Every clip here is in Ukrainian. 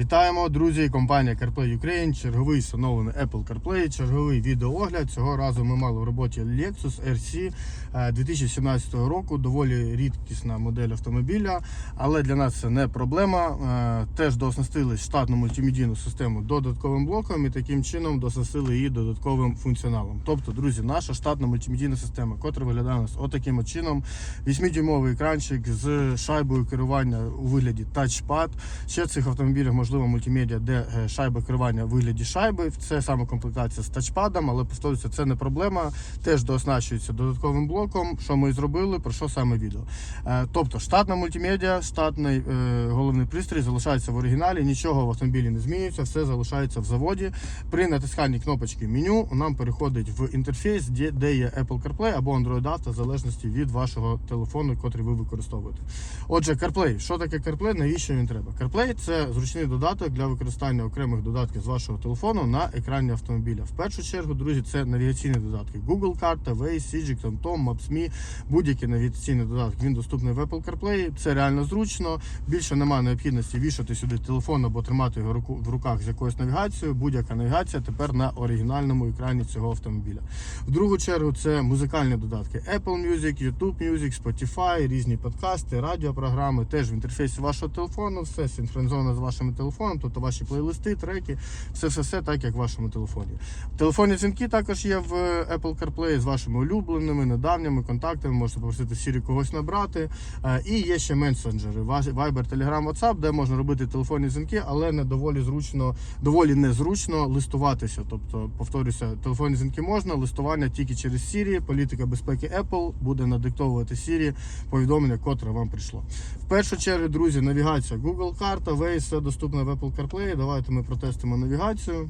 Вітаємо, друзі! Компанія CarPlay Ukraine, черговий встановлений Apple CarPlay, черговий відеоогляд. Цього разу ми мали в роботі Lexus RC е, 2017 року. Доволі рідкісна модель автомобіля, але для нас це не проблема. Е, Теж дооснастили штатну мультимедійну систему додатковим блоком і таким чином дооснастили її додатковим функціоналом. Тобто, друзі, наша штатна мультимедійна система, котра виглядає у нас отаким от чином. 8-дюймовий екранчик з шайбою керування у вигляді тачпад. Ще цих автомобілях можливо мультимедіа, де е, шайба керування у вигляді шайби. Це саме комплектація з тачпадом, але повторюся, це не проблема. Теж дооснащується додатковим блоком. Що ми і зробили, про що саме відео. Е, Тобто штатна мультимедіа, штатний е, головний пристрій залишається в оригіналі, нічого в автомобілі не змінюється, все залишається в заводі. При натисканні кнопочки меню нам переходить в інтерфейс, де є Apple CarPlay або Android Auto, в залежності від вашого телефону, який ви використовуєте. Отже, CarPlay. Що таке CarPlay? Навіщо він треба? CarPlay це зручний додаток для використання окремих додатків з вашого телефону на екрані автомобіля. В першу чергу, друзі, це навігаційні додатки. Google карта, Waze, Sijik, TomTom, Maps.me, будь-який навігаційний додаток. Він доступний в Apple CarPlay. Це реально зручно. Більше немає необхідності вішати сюди телефон або тримати його в руках з якоюсь навігацією. Будь-яка навігація тепер на оригінальному екрані цього автомобіля. В другу чергу це музикальні додатки Apple Music, YouTube Music, Spotify, різні подкасти, радіопрограми. Теж в інтерфейсі вашого телефону, все синхронізовано з вашим телефоном, тобто ваші плейлисти, треки, все все все так, як в вашому телефоні. Телефонні дзвінки також є в Apple CarPlay з вашими улюбленими, недавніми контактами. Можете попросити Siri когось набрати. Е, І є ще месенджери Viber, Telegram, WhatsApp, де можна робити телефонні дзвінки, але не доволі зручно, доволі незручно листуватися. Тобто, повторюся, телефонні дзвінки можна, листування тільки через Siri. Політика безпеки Apple буде надиктовувати Siri повідомлення, котре вам прийшло. В першу чергу, друзі, навігація Google карта, Waze, все доступно в Apple CarPlay. Давайте ми протестимо навігацію.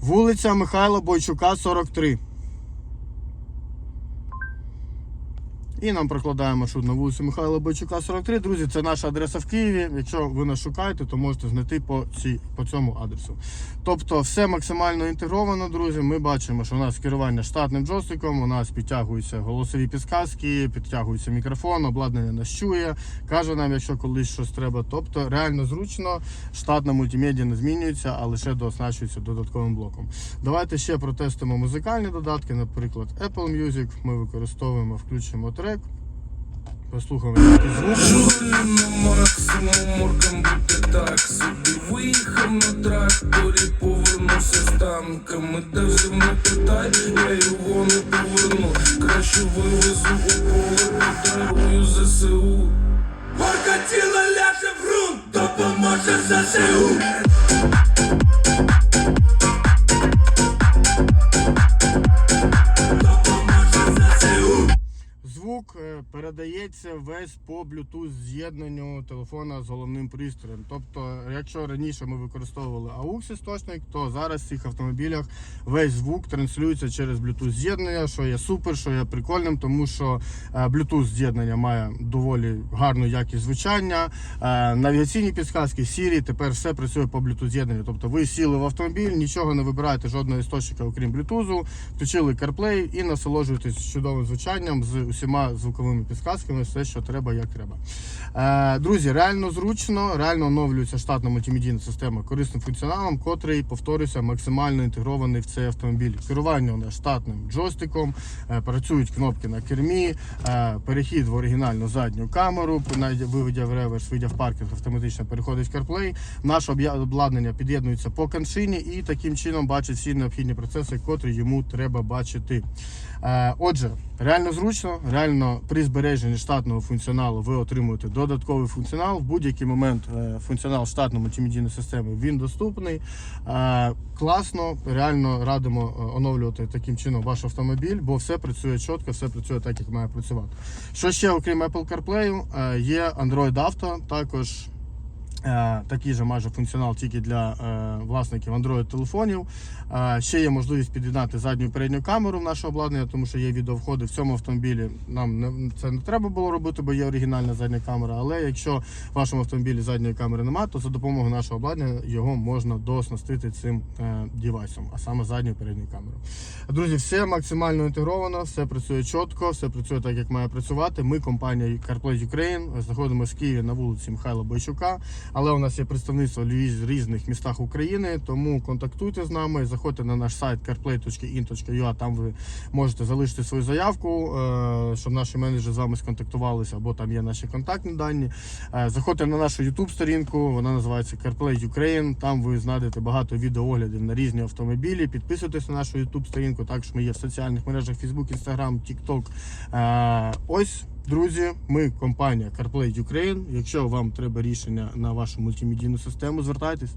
Вулиця Михайла Бойчука, 43. І нам прокладаємо маршрут на вулицю Михайла Бойчука, 43. Друзі, це наша адреса в Києві. Якщо ви нас шукаєте, то можете знайти по, цій, по цьому адресу. Тобто все максимально інтегровано, друзі. Ми бачимо, що у нас керування штатним джойстиком, у нас підтягуються голосові підсказки, підтягується мікрофон, обладнання нас чує, каже нам, якщо колись щось треба. Тобто реально зручно, штатна мультимедіа не змінюється, а лише дооснащується додатковим блоком. Давайте ще протестимо музикальні додатки, наприклад, Apple Music. Ми використовуємо, включимо трек. Послухаємо якийсь звук. Максимум, морком бути так. Собі Виїхав на тракторі, повернувся з танками. Де взяв не питай, я його не поверну. Краще вивезу у поле, подарую ЗСУ. Горка тіла ляже в ґрунт, допоможе ЗСУ передається весь по Bluetooth з'єднанню телефона з головним пристроєм. Тобто, якщо раніше ми використовували AUX істочник, то зараз в цих автомобілях весь звук транслюється через Bluetooth з'єднання, що є супер, що є прикольним, тому що е, Bluetooth з'єднання має доволі гарну якість звучання. Е, Навігаційні підсказки, Siri, тепер все працює по Bluetooth з'єднанню. Тобто ви сіли в автомобіль, нічого не вибираєте жодного істочника, окрім Bluetooth, включили CarPlay і насолоджуєтесь чудовим звучанням з усіма звуковими підсказками, все, що треба, як треба. Е, друзі, реально зручно, реально оновлюється штатна мультимедійна система корисним функціоналом, котрий, повторюся, максимально інтегрований в цей автомобіль. Керування у нас штатним джойстиком, е, працюють кнопки на кермі, е, перехід в оригінальну задню камеру, виведя в реверс, вийдя в паркінг, автоматично переходить в CarPlay. Наше обладнання під'єднується по коншині і таким чином бачить всі необхідні процеси, котрі йому треба бачити. Отже, реально зручно, реально при збереженні штатного функціоналу ви отримуєте додатковий функціонал. В будь-який момент е, функціонал штатної мультимедійної системи він доступний. Е, Класно, реально радимо е, оновлювати таким чином ваш автомобіль, бо все працює чітко, все працює так, як має працювати. Що ще, окрім Apple CarPlay, є Android Auto, також Такий же майже функціонал тільки для е, власників Android телефонів. Е, ще є можливість під'єднати задню передню камеру в наше обладнання, тому що є відеовходи в цьому автомобілі. Нам це не треба було робити, бо є оригінальна задня камера. Але якщо в вашому автомобілі задньої камери немає, то за допомогою нашого обладнання його можна дооснастити цим е, девайсом, а саме задню і передню камеру. Друзі, все максимально інтегровано, все працює чітко, все працює так, як має працювати. Ми компанія CarPlay Ukraine, знаходимося в Києві на вулиці Михайла Бойчука. Але у нас є представництво в різ- різних містах України, тому контактуйте з нами, заходьте на наш сайт carplay.in.ua, там ви можете залишити свою заявку, е, щоб наші менеджери з вами сконтактувалися, або там є наші контактні дані. Е, Заходьте на нашу YouTube сторінку, вона називається CarPlay Ukraine. Там ви знайдете багато відеооглядів на різні автомобілі. Підписуйтесь на нашу YouTube сторінку. Також ми є в соціальних мережах Facebook, Instagram, TikTok. Е, Ось. Друзі, ми компанія CarPlay Ukraine. Якщо вам треба рішення на вашу мультимедійну систему, звертайтесь.